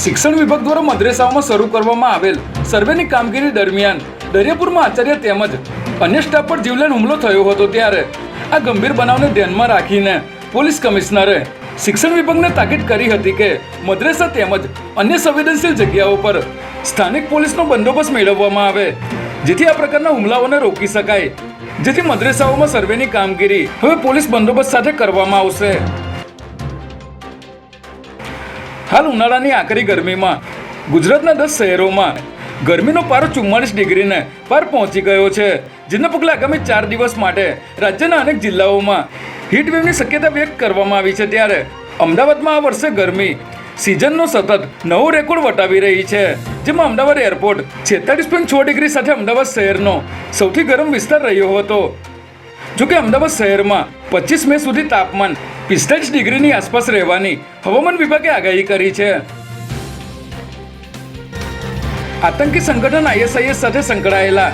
શિક્ષણ વિભાગ દ્વારા મદ્રેસાઓમાં શરૂ કરવામાં આવેલ સર્વેની કામગીરી દરમિયાન દરિયાપુરમાં આચાર્ય તેમજ અન્ય સ્ટાફ પર જીવલેણ હુમલો થયો હતો ત્યારે આ ગંભીર બનાવને ધ્યાનમાં રાખીને પોલીસ કમિશનરે શિક્ષણ વિભાગને તાકીદ કરી હતી કે મદ્રેસા તેમજ અન્ય સંવેદનશીલ જગ્યાઓ પર સ્થાનિક પોલીસનો બંદોબસ્ત મેળવવામાં આવે, જેથી આ પ્રકારના હુમલાઓને રોકી શકાય. જેથી મદ્રેસાઓમાં સર્વેની કામગીરી હવે પોલીસ બંદોબસ્ત સાથે કરવામાં આવશે. હાલ ઉનાળાની આકરી ગરમીમાં, ગુજરાતના દસ શહેરોમાં ગરમીનો પારો ચુમ્માળીસ ડિગ્રીને પાર પહોંચી ગયો છે, જેના પગલે આગામી ચાર દિવસ માટે રાજ્યના અનેક જિલ્લાઓમાં હીટવેવની શક્યતા વ્યક્ત કરવામાં આવી છે. ત્યારે અમદાવાદમાં આ વર્ષે ગરમી સિઝનનો સતત નવો રેકોર્ડ વટાવી રહી છે, જેમાં અમદાવાદ એરપોર્ટ છેતાળીસ પોઈન્ટ છ ડિગ્રી સાથે અમદાવાદ શહેરનો સૌથી ગરમ વિસ્તાર રહ્યો હતો. જોકે અમદાવાદ શહેરમાં પચીસ મે સુધી તાપમાન પિસ્તાલીસ ડિગ્રીની આસપાસ રહેવાની હવામાન વિભાગે આગાહી કરી છે. આતંકી સંગઠન આઈએસઆઈએસ સાથે સંકળાયેલા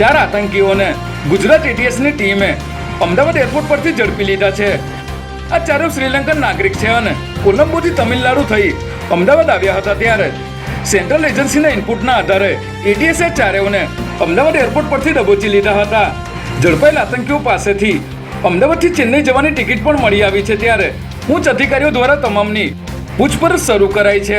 ચાર આતંકીઓને ગુજરાત એટીએસની ટીમે અમદાવાદ એરપોર્ટ પરથી ઝડપી લીધા છે. આ ચારો શ્રીલંકન નાગરિક છે અને કોલંબોથી તમિલનાડુ થઈ અમદાવાદ આવ્યા હતા ત્યારે સેન્ટ્રલ એજન્સીના ઇનપુટના આધારે એટીએસએ ચારેઓને અમદાવાદ એરપોર્ટ પરથી દબોચી લીધા હતા. ઝડપાયેલ આતંકીઓ પાસેથી અમદાવાદથી ચેન્નઈ જવાની ટિકિટ પણ મળી આવી છે ત્યારે ઉચ્ચ અધિકારીઓ દ્વારા તમામની પૂછપરછ શરૂ કરાઈ છે.